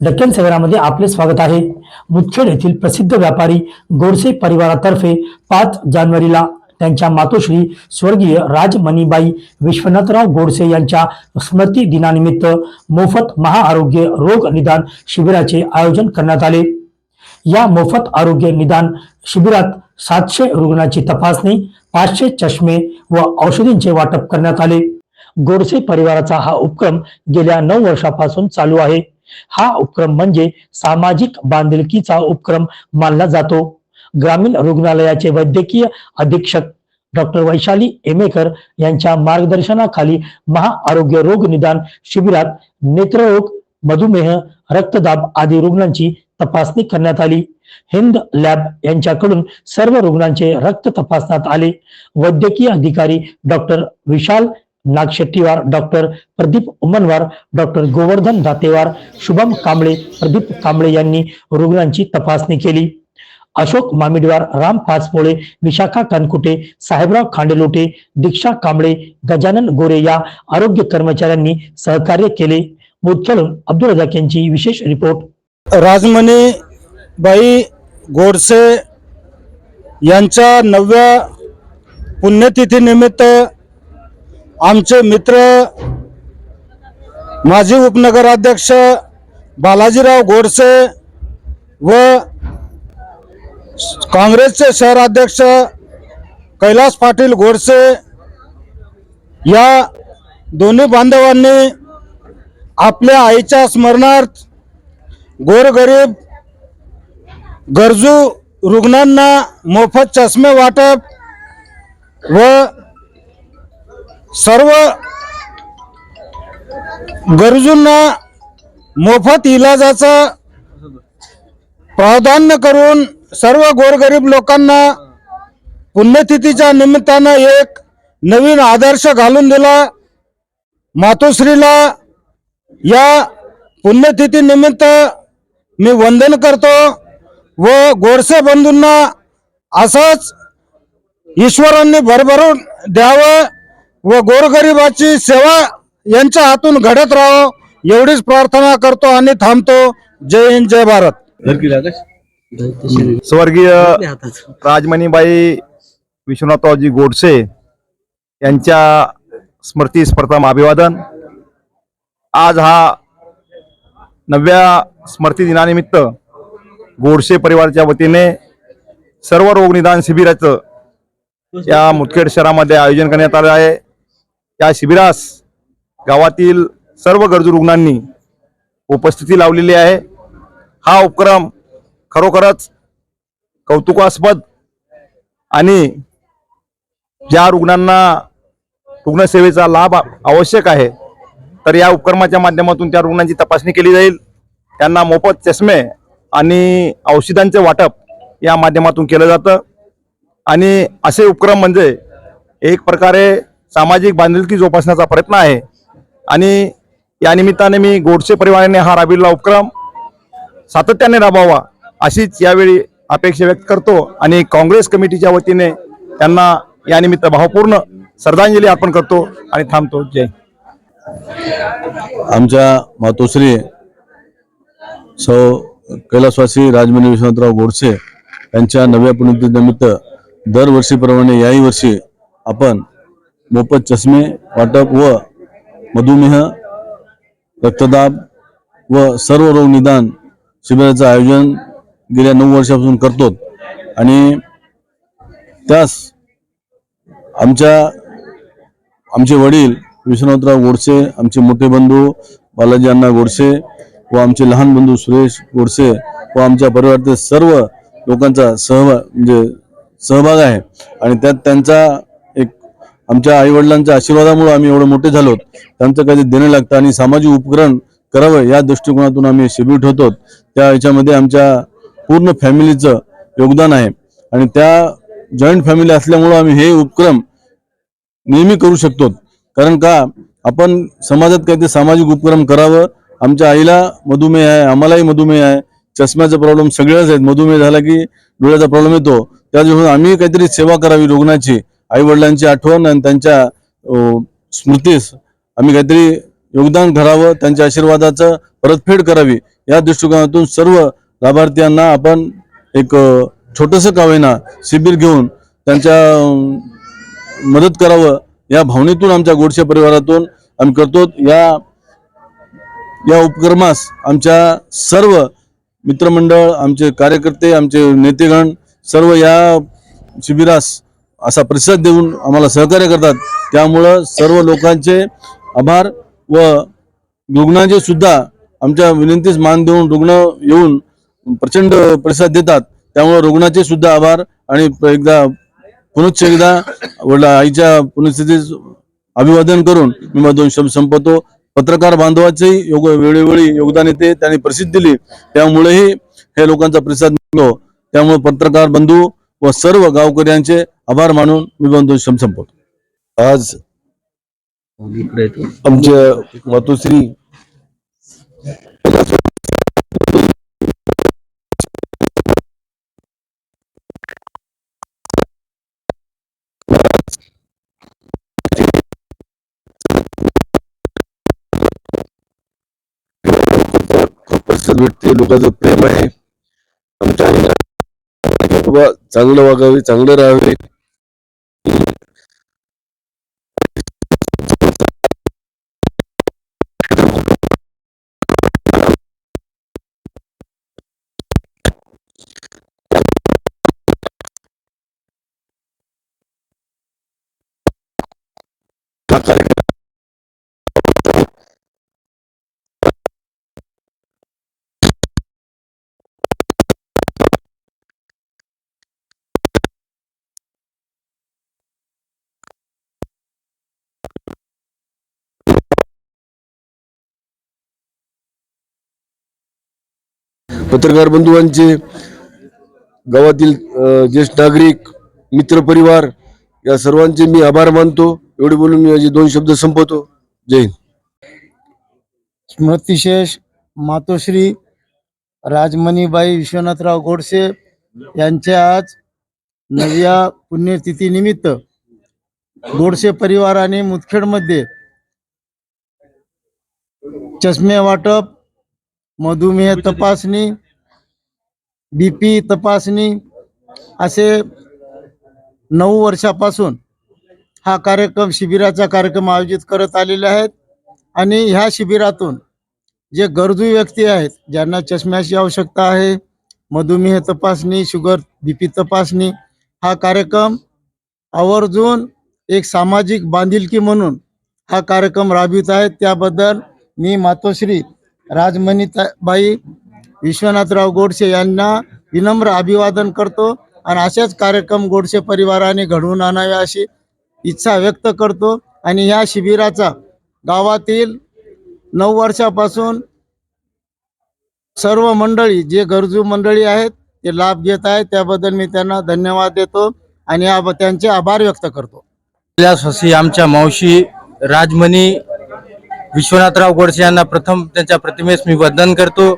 डक्कन शहरामध्ये आपले स्वागत आहे. मुदखेड येथील प्रसिद्ध व्यापारी गोडसे परिवारातर्फे पाच जानेवारीला त्यांच्या मातोश्री स्वर्गीय राजमणीबाई विश्वनाथराव गोडसे यांच्या स्मृती दिनानिमित्त मोफत महाआरोग्य रोग निदान शिबिराचे आयोजन करण्यात आले. या मोफत आरोग्य निदान शिबिरात सातशे रुग्णांची तपासणी पाचशे चष्मे व औषधींचे वाटप करण्यात आले. गोडसे परिवाराचा हा उपक्रम गेल्या नऊ वर्षापासून चालू आहे. हा उपक्रम म्हणजे सामाजिक बांधिलकीचा उपक्रम मानला जातो. ग्रामीण रुग्णालयाचे वैद्यकीय अधीक्षक डॉक्टर वैशाली एमेकर यांच्या मार्गदर्शनाखाली महाआरोग्य रोग निदान शिबिरात नेत्ररोग मधुमेह रक्तदाब आदी रुग्णांची तपासणी करण्यात आली. हिंद लॅब यांच्याकडून सर्व रुग्णांचे रक्त तपासण्यात आले. वैद्यकीय अधिकारी doctor Vishal Nagshettiwar doctor Pradeep Umanwar doctor Govardhan Datewar Shubham Kamble Pradeep Kamble यांनी रुग्णांची तपासणी केली. अशोक मामिडवार राम पाचपोळे विशाखा कानकुटे साहेबराव खांडेलोटे दीक्षा कांबळे गजानन गोरे या आरोग्य कर्मचाऱ्यांनी सहकार्य केले. मुदखेडून अब्दुल रजाक यांची विशेष रिपोर्ट. राजमणी बाई गोडसे यांच्या नवव्या पुण्यतिथीनिमित्त आमचे मित्र माजी उपनगराध्यक्ष बालाजीराव गोडसे व काँग्रेसचे शहराध्यक्ष कैलास पाटील गोडसे या दोन्ही बांधवांनी आपल्या आईच्या स्मरणार्थ गोरगरीब गरजू रुग्णांना मोफत चष्मे वाटप व सर्व गरजूंना मोफत इलाजाचं प्राधान्य करून सर्व गोरगरीब लोकांना पुण्यतिथीच्या निमित्तानं एक नवीन आदर्श घालून दिला. मातोश्रीला या पुण्यतिथी निमित्त मी वंदन करतो व गोडसे बंधूंना असंच ईश्वरांनी भरभरून द्यावं. व गोरगरिबाची सेवा यांच्या हातून घडत राहो एवढीच प्रार्थना करतो आणि थांबतो. जय हिंद जय भारत. स्वर्गीय राजमणीबाई विश्वनाथरावजी गोडसे यांच्या स्मृतीस प्रथम अभिवादन आज हा नवव्या स्मृती दिनानिमित्त गोडसे परिवाराच्या वतीने सर्व रोग निदान शिबिराचं या मुदखेड शहरामध्ये आयोजन करण्यात आलं आहे. या शिबिरास गावातील सर्व गरजू रुग्णांनी उपस्थिती लावलेली आहे. हा उपक्रम खरोखरच कौतुकास्पद आणि ज्या रुग्णांना रुग्णसेवेचा लाभ आवश्यक आहे तर या उपक्रमाच्या माध्यमातून त्या रुग्णांची तपासणी केली जाईल. त्यांना मोफत चष्मे आणि औषधांचे वाटप या माध्यमातून केलं जातं. आणि असे उपक्रम म्हणजे एक प्रकारे सामाजिक बांधिलकी जोपासण्याचा प्रयत्न आहे. आणि या निमित्ताने मी गोडसे परिवाराने हा राबविलेला उपक्रम सातत्याने राबवावा अशीच यावेळी अपेक्षा व्यक्त करतो आणि काँग्रेस कमिटीच्या वतीने त्यांना यानिमित्त भावपूर्ण श्रद्धांजली अर्पण करतो आणि थांबतो. जय. आमच्या मातोश्री सौ कैलासवासी राजमणी विश्वनाथराव गोडसे यांच्या नव्या पुण्यतिथीनिमित्त दरवर्षीप्रमाणे याही वर्षी आपण मोफत चष्मे वाटप व मधुमेह रक्तदाब व सर्व रोग निदान शिबिराचं आयोजन गेल्या नऊ वर्षापासून करतो आणि त्यास आमच्या आमचे वडील विश्वनाथराव गोडसे आमचे मोठे बंधू बालाजी अण्णा गोडसे व आमचे लहान बंधू सुरेश गोडसे व आमच्या परिवारातील सर्व लोकांचा सहभाग म्हणजे सहभाग आहे. आणि त्यात त्यांचा आमच्या आईवडिलांच्या आशीर्वादामुळे आम्ही एवढं मोठे झालो. त्यांचं काही देणं लागतं आणि सामाजिक उपकरण करावं या दृष्टिकोनातून आम्ही शिबिर ठेवतो. त्या याच्यामध्ये आमच्या पूर्ण फॅमिलीचं योगदान आहे. आणि त्या जॉईंट फॅमिली असल्यामुळं आम्ही हे उपक्रम नेहमी करू शकतो. कारण का आपण समाजात काहीतरी सामाजिक उपक्रम करावं. आमच्या आईला मधुमेह आहे आम्हालाही मधुमेह आहे. चष्म्याचा प्रॉब्लेम सगळ्याच आहेत. मधुमेह झाला की डोळ्याचा प्रॉब्लेम येतो. त्याच्यामुळे आम्ही काहीतरी सेवा करावी रुग्णाची. आई वडिलांची आठवण आणि त्यांच्या स्मृतीस आम्ही काहीतरी योगदान करावं त्यांच्या आशीर्वादाचं परतफेड करावी या दृष्टिकोनातून सर्व लाभार्थ्यांना आपण एक छोटंसं कावेना शिबिर घेऊन त्यांच्या मदत करावं या भावनेतून आमच्या गोडशे परिवारातून आम्ही करतो. या या उपक्रमास आमच्या सर्व मित्रमंडळ आमचे कार्यकर्ते आमचे नेतेगण सर्व या शिबिरास असा प्रतिसाद देऊन आम्हाला सहकार्य करतात. त्यामुळं सर्व लोकांचे आभार व रुग्णांचे सुद्धा आमच्या विनंतीस मान देऊन रुग्ण येऊन प्रचंड प्रतिसाद देतात. त्यामुळे रुग्णाचे सुद्धा आभार आणि एकदा पुनश्च एकदा वडला आईच्या पुनस्थितीस अभिवादन करून मी माझे दोन शब्द संपवतो. पत्रकार बांधवाचेही योग वेळोवेळी योगदान येते. त्यांनी प्रसिद्धी दिली. त्यामुळेही हे लोकांचा प्रतिसाद मिळतो. त्यामुळे पत्रकार बंधू व सर्व गावकऱ्यांचे आभार मानून मी बंधू दोन संपवतो. आज आमच्या मातोश्री भेटते लोकांचं प्रेम आहे. आमच्या बाबा चांगलं वागावे चांगलं राहावे. पत्रकार बंधुवांचे गावातील ज्येष्ठ नागरिक मित्र परिवार या सर्वांचे मी आभार मानतो. एवढे बोलून मी माझे दोन शब्द संपवतो. जय हिंद. स्मृतिशेष मातोश्री राजमणीबाई विश्वनाथराव गोडसे यांच्या आज नव्या पुण्यतिथीनिमित्त गोडसे परिवाराने मुदखेडमध्ये चष्मे वाटप मधुमेह तपासणी बीपी तपासणी असे नऊ वर्षापासून हा कार्यक्रम शिबिराचा कार्यक्रम आयोजित करत आलेले आहेत. आणि ह्या शिबिरातून जे गरजू व्यक्ती आहेत ज्यांना चष्म्याची आवश्यकता आहे मधुमेह तपासणी शुगर बीपी तपासणी हा कार्यक्रम आवर्जून एक सामाजिक बांधिलकी म्हणून हा कार्यक्रम राबवित आहेत. त्याबद्दल मी मातोश्री राजमणीबाई विश्वनाथराव गोडसे यांना विनम्र अभिवादन करतो आणि असेच कार्यक्रम गोडसे परिवाराने घडवून आणावे अशी इच्छा व्यक्त करतो. आणि या शिबिराचा गावातील नऊ वर्षापासून सर्व मंडळी जे गरजू मंडळी आहेत ते लाभ घेत आहेत. त्याबद्दल मी त्यांना धन्यवाद देतो आणि त्यांचे आभार व्यक्त करतो. आमच्या मावशी राजमणी विश्वनाथराव गोडसे यांना प्रथम त्यांच्या प्रतिमेस मी वंदन करतो.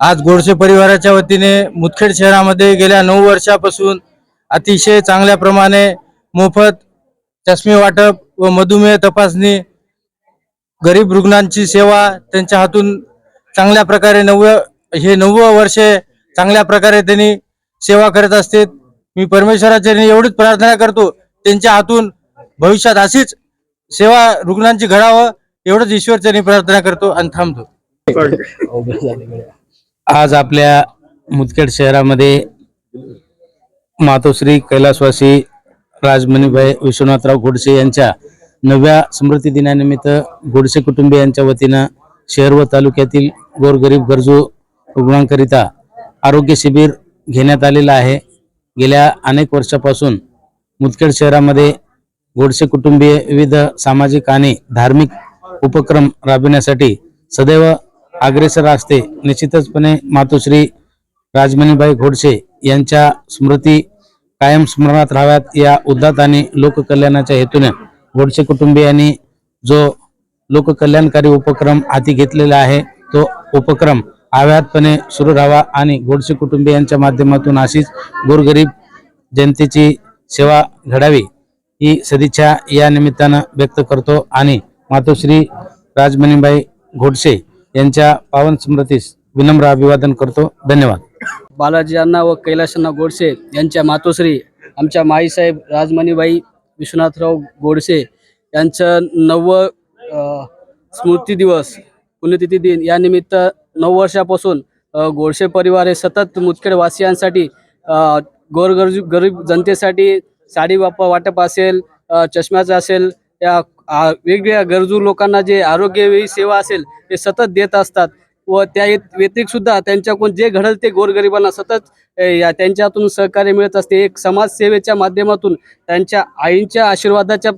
आज गोडसे परिवाराच्या वतीने मुदखेड शहरामध्ये गेल्या नऊ वर्षापासून अतिशय चांगल्या प्रमाणे मोफत चष्मे वाटप व मधुमेह तपासणी गरीब रुग्णांची सेवा त्यांच्या हातून चांगल्या प्रकारे नव्व हे नव्व वर्षे चांगल्या प्रकारे त्यांनी सेवा करत असते. मी परमेश्वराच्या एवढीच प्रार्थना करतो त्यांच्या हातून भविष्यात अशीच सेवा रुग्णांची घडावं एवढंच ईश्वरचरणी प्रार्थना करतो आणि थांबतो. आज आपल्या मुदखेड शहरामध्ये मातोश्री कैलासवासी राजमणीबाई विश्वनाथराव गोडसे यांच्या नव्या स्मृती दिनानिमित्त गोडसे कुटुंबियांच्या वतीनं शहर व तालुक्यातील गोरगरीब गरजू रुग्णांकरिता आरोग्य शिबिर घेण्यात आलेलं आहे. गेल्या अनेक वर्षापासून मुदखेड शहरामध्ये गोडसे कुटुंबीय विविध सामाजिक आणि धार्मिक उपक्रम राबविण्यासाठी सदैव अग्रेसर असते. निश्चितचपणे मातोश्री राजमणीबाई घोडसे यांच्या स्मृती कायम स्मरणात राहाव्यात. या उद्दात आणि लोककल्याणाच्या हेतूने घोडसे कुटुंबियांनी जो लोककल्याणकारी उपक्रम हाती घेतलेला आहे तो उपक्रम अव्याहतपणे सुरू राहावा आणि गोडसे कुटुंबियांच्या माध्यमातून अशीच गोरगरीब जनतेची सेवा घडावी ही सदिच्छा या निमित्तानं व्यक्त करतो आणि मातोश्री राजमणीबाई घोडसे यांच्या पावन स्मृतीस विनम्र अभिवादन करतो. धन्यवाद. बालाजी अण्णा व कैलाशांना गोडसे यांच्या मातोश्री आमच्या माईसाहेब राजमणीबाई विश्वनाथराव गोडसे यांचं नवं अ, स्मृती दिवस पुण्यतिथी दिन. यानिमित्त नऊ वर्षापासून अ, गोडसे परिवार हे सतत मुदखेड वासियांसाठी अ, गोरगरजू गरीब जनतेसाठी साडी वाप वाटप असेल अ, चष्म्याचं असेल या वेगवेगळ्या गरजू लोकांना जे आरोग्यविषयी सेवा असेल ते सतत देत असतात. व त्या व्यतिरिक्त सुद्धा त्यांच्याकडून जे घडल ते गोरगरिबांना सतत या त्यांच्यातून सहकार्य मिळत असते. एक समाजसेवेच्या माध्यमातून त्यांच्या आईंच्या आशीर्वादाच्या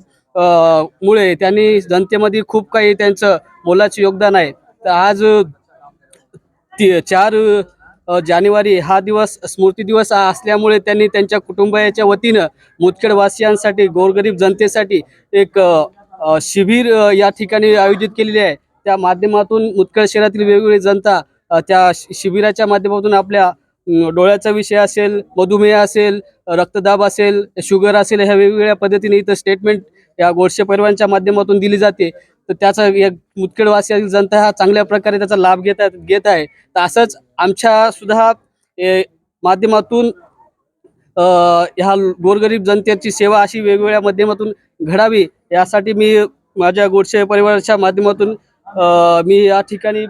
मुळे त्यांनी जनतेमध्ये खूप काही त्यांचं मोलाचे योगदान आहे. तर आज ती चार जानेवारी हा दिवस स्मृती दिवस असल्यामुळे त्यांनी त्यांच्या कुटुंबाच्या वतीनं मुदखेडवासियांसाठी गोरगरीब जनतेसाठी एक शिबिर या ठिकाणी आयोजित केलेले आहे. त्या माध्यमातून मुदखेड शहरातील वेगवेगळी जनता त्या शि- शिबिराच्या माध्यमातून आपल्या डोळ्याचा विषय असेल मधुमेह असेल रक्तदाब असेल शुगर असेल ह्या वेगवेगळ्या पद्धतीने इथं स्टेटमेंट या गोडशे परिवारांच्या माध्यमातून दिली जाते. तर त्याचा एक मुदखेडवासी जनता हा चांगल्या प्रकारे त्याचा लाभ घेत घेत आहे. तर असंच आमच्या सुद्धा ए, माध्यमातून ह्या गोरगरीब जनतेची सेवा अशी वेगवेगळ्या माध्यमातून घडावी. यासाठी मी माझ्या गोडसे परिवाराच्या माध्यमातून मी या ठिकाणी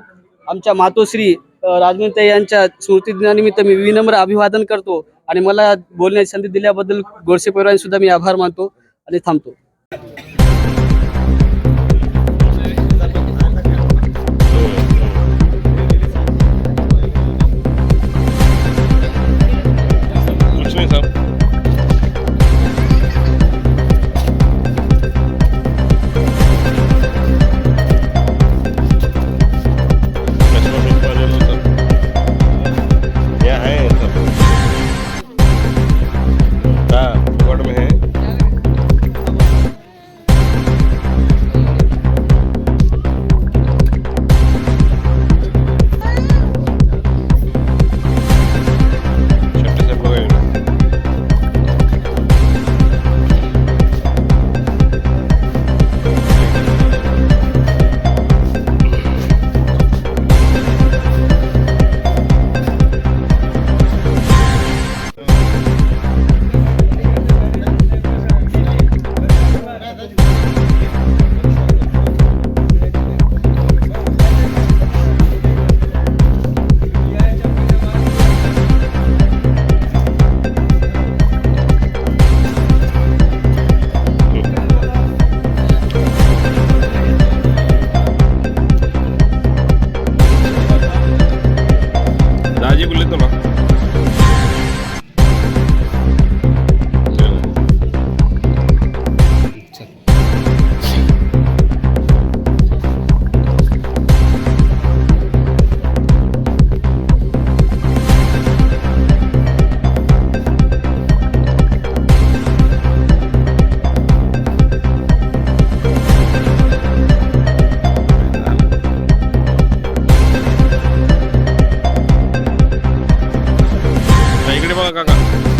आमच्या मातोश्री अ, यांच्या स्मृती दिनानिमित्त मी विनम्र अभिवादन करतो आणि मला बोलण्याची संधी दिल्याबद्दल गोडसे परिवारांनी सुद्धा मी आभार मानतो आणि थांबतो. 再帮我看看。